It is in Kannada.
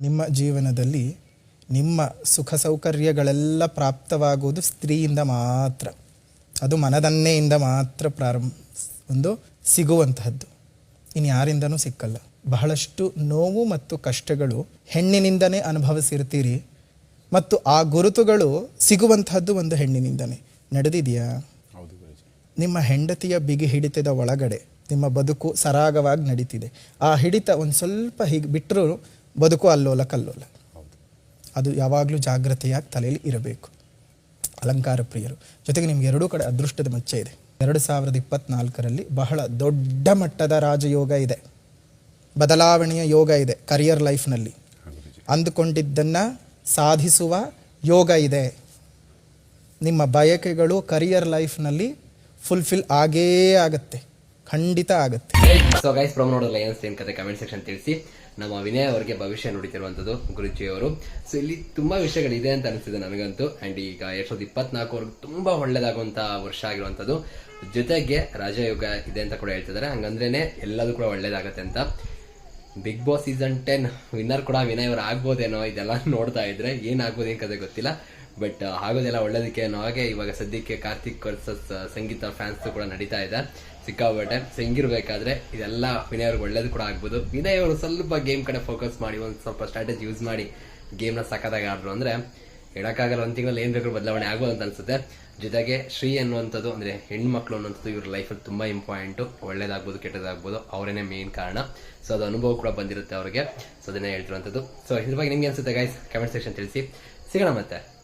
ನಿಮ್ಮ ಜೀವನದಲ್ಲಿ ನಿಮ್ಮ ಸುಖ ಸೌಕರ್ಯಗಳೆಲ್ಲ ಪ್ರಾಪ್ತವಾಗುವುದು ಸ್ತ್ರೀಯಿಂದ ಮಾತ್ರ. ಅದು ಮನದನ್ನೆಯಿಂದ ಮಾತ್ರ ಪ್ರಾರಂಭ ಒಂದು ಸಿಗುವಂತಹದ್ದು. ಇನ್ನು ಯಾರಿಂದನೂ ಸಿಕ್ಕಲ್ಲ. ಬಹಳಷ್ಟು ನೋವು ಮತ್ತು ಕಷ್ಟಗಳು ಹೆಣ್ಣಿನಿಂದನೇ ಅನುಭವಿಸಿರ್ತೀರಿ. ಮತ್ತು ಆ ಗುರುತುಗಳು ಸಿಗುವಂತಹದ್ದು ಒಂದು ಹೆಣ್ಣಿನಿಂದನೇ. ನಡೆದಿದೆಯಾ? ನಿಮ್ಮ ಹೆಂಡತಿಯ ಬಿಗಿ ಹಿಡಿತದ ಒಳಗಡೆ ನಿಮ್ಮ ಬದುಕು ಸರಾಗವಾಗಿ ನಡೀತಿದೆ. ಆ ಹಿಡಿತ ಒಂದು ಸ್ವಲ್ಪ ಹೀಗೆ ಬಿಟ್ಟರೂ ಬದುಕು ಅಲ್ಲೋಲ ಕಲ್ಲೋಲ. ಅದು ಯಾವಾಗಲೂ ಜಾಗ್ರತೆಯಾಗಿ ತಲೆಯಲ್ಲಿ ಇರಬೇಕು. ಅಲಂಕಾರ ಪ್ರಿಯರು, ಜೊತೆಗೆ ನಿಮ್ಗೆ ಎರಡೂ ಕಡೆ ಅದೃಷ್ಟದ ಮಚ್ಚೆ ಇದೆ. ಎರಡು ಸಾವಿರದ ಇಪ್ಪತ್ನಾಲ್ಕರಲ್ಲಿ ಬಹಳ ದೊಡ್ಡ ಮಟ್ಟದ ರಾಜಯೋಗ ಇದೆ. ಬದಲಾವಣೆಯ ಯೋಗ ಇದೆ ಕರಿಯರ್ ಲೈಫ್ನಲ್ಲಿ ಅಂದುಕೊಂಡಿದ್ದನ್ನು ಸಾಧಿಸುವ ಯೋಗ ಇದೆ. ನಿಮ್ಮ ಬಯಕೆಗಳು ಕರಿಯರ್ ಲೈಫ್ನಲ್ಲಿ ಫುಲ್ಫಿಲ್ ಆಗೇ ಆಗತ್ತೆ. ಖಂಡಿತ ಆಗುತ್ತೆ. ಸೊ ಗೈಸ್ ಪ್ರೊಮೋ ನೋಡೋಲ್ಲ ಏನಿಸ್ತು ಏನ್ ಕತೆ ಕಮೆಂಟ್ ಸೆಕ್ಷನ್ ತಿಳಿಸಿ. ನಮ್ಮ ವಿನಯ್ ಅವರಿಗೆ ಭವಿಷ್ಯ ನೋಡಿತಿರುವಂತದ್ದು ಗುರುಜಿ ಅವರು. ಸೊ ಇಲ್ಲಿ ತುಂಬಾ ವಿಷಯಗಳಿದೆ ಅಂತ ಅನಿಸಿದೆ ನನಗಂತೂ. ಅಂಡ್ ಈಗ ಎರಡ್ ಸಾವಿರದ ಇಪ್ಪತ್ನಾಲ್ಕವರೆಗೂ ತುಂಬಾ ಒಳ್ಳೇದಾಗುವಂತ ವರ್ಷ ಆಗಿರುವಂತದ್ದು. ಜೊತೆಗೆ ರಾಜಯೋಗ ಇದೆ ಅಂತ ಕೂಡ ಹೇಳ್ತಿದ್ದಾರೆ. ಹಂಗಂದ್ರೇನೆ ಎಲ್ಲದೂ ಕೂಡ ಒಳ್ಳೇದಾಗತ್ತೆ ಅಂತ. Big Boss season ten winner ಕೂಡ ವಿನಯ್ ಅವರು ಆಗ್ಬೋದೇನೋ ಇದೆಲ್ಲ ನೋಡ್ತಾ ಇದ್ರೆ ಏನಾಗ್ಬೋದು ಏನ್ ಕತೆ ಗೊತ್ತಿಲ್ಲ. ಬಟ್ ಆಗೋದೆಲ್ಲ ಒಳ್ಳೇದಕ್ಕೆ ಅನ್ನೋ ಹಾಗೆ ಇವಾಗ ಸದ್ಯಕ್ಕೆ ಕಾರ್ತಿಕ್ ವರ್ಸಸ್ ಸಂಗೀತ ಫ್ಯಾನ್ಸ್ ಕೂಡ ನಡೀತಾ ಇದೆ. ಸಿಕ್ಕಾಪಟ್ಟೆ ಸಿಂಗಿರಬೇಕಾದ್ರೆ ಇದೆಲ್ಲ ವಿನಯ್ ಅವ್ರಿಗೆ ಒಳ್ಳೇದು ಕೂಡ ಆಗ್ಬೋದು. ವಿನಯ್ ಅವರು ಸ್ವಲ್ಪ ಗೇಮ್ ಕಡೆ ಫೋಕಸ್ ಮಾಡಿ, ಒಂದು ಸ್ವಲ್ಪ ಸ್ಟ್ರಾಟಜಿ ಯೂಸ್ ಮಾಡಿ ಗೇಮ್ನ ಸಕ್ಕದಾಗ ಆಡ್ರು ಅಂದ್ರೆ ಹೇಳೋಕ್ಕಾಗಲ್ಲ ಒಂದು ತಿಂಗಳಲ್ಲಿ ಏನ್ ಬೇಕಾದ್ರೂ ಬದಲಾವಣೆ ಆಗ್ಬೋದು ಅಂತ ಅನ್ಸುತ್ತೆ. ಜೊತೆಗೆ ಶ್ರೀ ಅನ್ನುವಂಥದ್ದು, ಅಂದ್ರೆ ಹೆಣ್ಮಕ್ಳು ಅನ್ನೋಂಥದ್ದು ಇವ್ರ ಲೈಫಲ್ಲಿ ತುಂಬಾ ಇಂಪಾರ್ಟೆಂಟು ಒಳ್ಳೇದಾಗ್ಬೋದು, ಕೆಟ್ಟದಾಗ್ಬೋದು, ಅವರೇನೆ ಮೇನ್ ಕಾರಣ. ಸೊ ಅದು ಅನುಭವ ಕೂಡ ಬಂದಿರುತ್ತೆ ಅವ್ರಿಗೆ. ಸೊ ಅದನ್ನೇ ಹೇಳ್ತಿರುವಂಥದ್ದು. ಸೊ ಇದ್ರ ಬಗ್ಗೆ ನಿಮ್ಗೆ ಅನ್ಸುತ್ತೆ ಗೈಸ್ ಕಮೆಂಟ್ ಸೆಕ್ಷನ್ ತಿಳಿಸಿ. ಸಿಗೋಣ ಮತ್ತೆ.